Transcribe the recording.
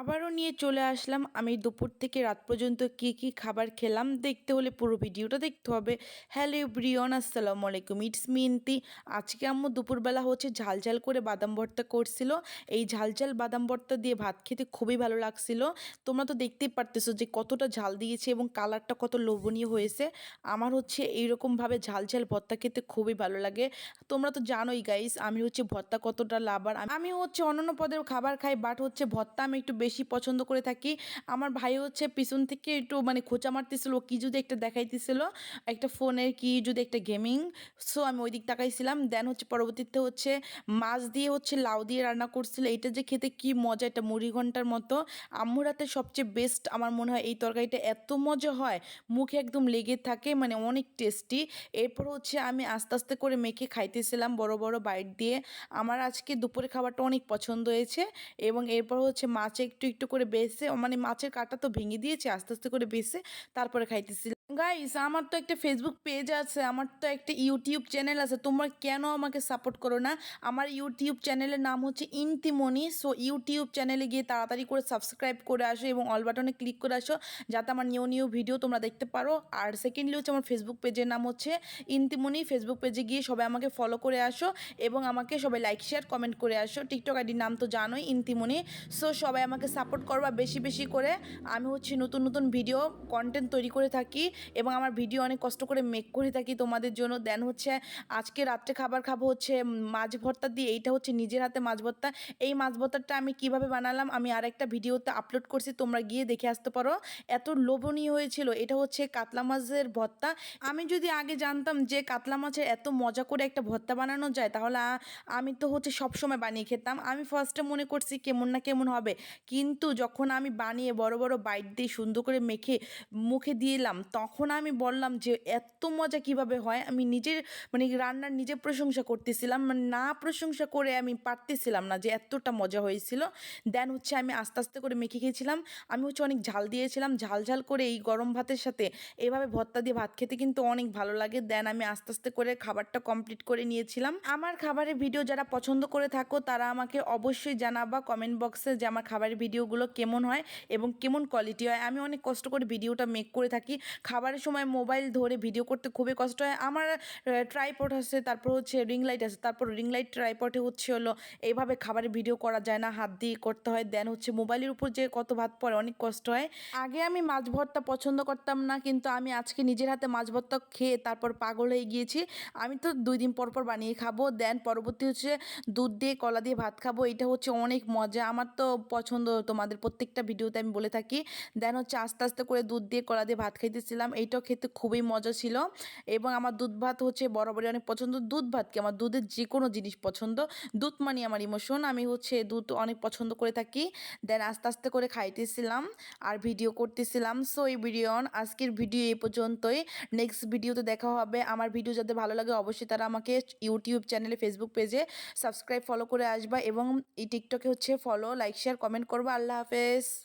আবারও নিয়ে চলে আসলাম। আমি দুপুর থেকে রাত পর্যন্ত কি কি খাবার খেলাম দেখতে হলে পুরো ভিডিওটা দেখতে হবে। হ্যালো ব্রিয়ন আসসালামু আলাইকুম। ইটস মিনতি আজকে আম্মু দুপুরবেলা হচ্ছে ঝাল ঝাল করে বাদাম ভর্তা করছিল। এই ঝাল ঝাল বাদাম ভর্তা দিয়ে ভাত খেতে খুবই ভালো লাগছিল। তোমরা তো দেখতেই পারতেছো যে কতটা ঝাল দিয়েছে এবং কালারটা কত লোভনীয় হয়েছে। আমার হচ্ছে এইরকমভাবে ঝাল ঝাল ভর্তা খেতে খুবই ভালো লাগে। তোমরা তো জানোই গাইস আমি হচ্ছে ভর্তা কতটা লাভার আমি হচ্ছে অন্যান্য পদের খাবার খাই বাট হচ্ছে ভর্তা আমি একটু বেশি পছন্দ করে থাকি। আমার ভাই হচ্ছে পিছন থেকে একটু মানে খোঁচা মারতেছিল, ও কি যদি একটা দেখাইতেছিল, একটা ফোনের কি যদি একটা গেমিং, সো আমি ওই দিক তাকাইছিলাম। দেন হচ্ছে পরবর্তীতে হচ্ছে মাছ দিয়ে হচ্ছে লাউ দিয়ে রান্না করছিল। এটা যে খেতে কি মজা এটা মুড়ি ঘণ্টার মতো। আম্মুর হাতে সবচেয়ে বেস্ট আমার মনে হয় এই তরকারিটা এত মজা হয়, মুখে একদম লেগে থাকে মানে অনেক টেস্টি এরপর হচ্ছে আমি আস্তে আস্তে করে মেখে খাইতেছিলাম বড় বড় বাইট দিয়ে। আমার আজকে দুপুরে খাবারটা অনেক পছন্দ হয়েছে এবং এরপর হচ্ছে মাছ একটু একটু করে বেছে মানে মাছের কাঁটা তো ভেঙে দিয়েছে, আস্তে আস্তে করে বেছে তারপরে খাইতেছিলাম গাইস আমার তো একটা ফেসবুক পেজ আছে, আমার তো একটা ইউটিউব চ্যানেল আছে, তোমরা কেন আমাকে সাপোর্ট করো না? আমার ইউটিউব চ্যানেলের নাম হচ্ছে ইন্তিমনি সো ইউটিউব চ্যানেলে গিয়ে তাড়াতাড়ি করে সাবস্ক্রাইব করে আসো এবং অল বাটনে ক্লিক করে আসো, যাতে আমার নিউ নিউ ভিডিও তোমরা দেখতে পারো। আর সেকেন্ডলি হচ্ছে আমার ফেসবুক পেজের নাম হচ্ছে ইন্তিমনি ফেসবুক পেজে গিয়ে সবাই আমাকে ফলো করে আসো এবং আমাকে সবাই লাইক শেয়ার কমেন্ট করে আসো। টিকটক আইডির নাম তো জানোই ইন্তিমনি সো সবাই আমাকে সাপোর্ট করবা বেশি বেশি করে। আমি হচ্ছে নতুন নতুন ভিডিও কন্টেন্ট তৈরি করে থাকি এবং আমার ভিডিও অনেক কষ্ট করে মেক করে থাকি তোমাদের জন্য। দেন হচ্ছে, আজকে রাত্রে খাবার খাব হচ্ছে মাছ ভর্তা দিয়ে। এইটা হচ্ছে নিজের হাতে মাছ ভর্তা। এই মাছ ভর্তাটা আমি কীভাবে বানালাম, আমি আরেকটা ভিডিওতে আপলোড করছি, তোমরা গিয়ে দেখে আসতে পারো। এত লোভনীয় হয়েছিল, এটা হচ্ছে কাতলা মাছের ভর্তা। আমি যদি আগে জানতাম যে কাতলা মাছের এত মজা করে একটা ভর্তা বানানো যায়, তাহলে আমি তো হচ্ছে সবসময় বানিয়ে খেতাম। আমি ফার্স্টে মনে করছি কেমন না কেমন হবে। কিন্তু যখন আমি বানিয়ে বড় বড় বাইট দিয়ে সুন্দর করে মেখে, মুখে দিলাম, তখন আমি বললাম যে, এত মজা কীভাবে হয়? আমি নিজের মানে রান্নার নিজে প্রশংসা করতেছিলাম মানে না প্রশংসা করে আমি পারতেছিলাম না যে, এতটা মজা হয়েছিল। দেন হচ্ছে আমি আস্তে আস্তে করে মেখে খেয়েছিলাম। আমি হচ্ছে অনেক ঝাল দিয়েছিলাম, ঝাল ঝাল করে এই গরম ভাতের সাথে এভাবে ভর্তা দিয়ে ভাত খেতে কিন্তু অনেক ভালো লাগে। দেন আমি আস্তে আস্তে করে খাবারটা কমপ্লিট করে নিয়েছিলাম। আমার খাবারের ভিডিও যারা পছন্দ করে থাকো, তারা আমাকে অবশ্যই জানাবা কমেন্ট বক্সে যে, আমার খাবারের ভিডিওগুলো কেমন হয় এবং কেমন কোয়ালিটি হয়। আমি অনেক কষ্ট করে ভিডিওটা মেক করে থাকি। খাবারের সময় মোবাইল ধরে ভিডিও করতে খুবই কষ্ট হয়। আমার ট্রাইপড আছে, তারপর হচ্ছে রিং লাইট আছে, তারপর রিং লাইট ট্রাইপডে হচ্ছে হলো এইভাবে খাবারের ভিডিও করা যায় না, হাত দিয়ে করতে হয়। দেন হচ্ছে মোবাইলের উপর যে কত ভাত পড়ে, অনেক কষ্ট হয়। আগে আমি মাছ ভর্তা পছন্দ করতাম না, কিন্তু আমি আজকে নিজের হাতে মাছ ভর্তা খেয়ে তারপর পাগল হয়ে গিয়েছি। আমি তো দুই দিন পর পর বানিয়ে খাব দেন পরবর্তী হচ্ছে দুধ দিয়ে, কলা দিয়ে ভাত খাব এটা হচ্ছে অনেক মজা। আমার তো পছন্দ তোমাদের প্রত্যেকটা ভিডিওতে আমি বলে থাকি। দেন হচ্ছে আস্তে আস্তে করে দুধ দিয়ে, কলা দিয়ে ভাত খাইতেছিলাম। এইটাও খেতে খুবই মজা ছিল। এবং আমার দুধ ভাত হচ্ছে বরাবরই অনেক পছন্দ। দুধ ভাত কি? আমার দুধের যে কোনো জিনিস পছন্দ। দুধ মানে আমার ইমোশন আমি হচ্ছে দুধ অনেক পছন্দ করে থাকি। দেন আস্তে আস্তে করে খাইতেছিলাম আর ভিডিও করতেছিলাম। সো এই ভিডিও আজকের ভিডিও এই পর্যন্তই। নেক্সট ভিডিওতে দেখা হবে। আমার ভিডিও যাতে ভালো লাগে, অবশ্যই তারা আমাকে ইউটিউব চ্যানেলে ফেসবুক পেজে সাবস্ক্রাইব ফলো করে আসবা। এবং এই টিকটকে হচ্ছে ফলো লাইক শেয়ার কমেন্ট করবা। আল্লাহ হাফেজ।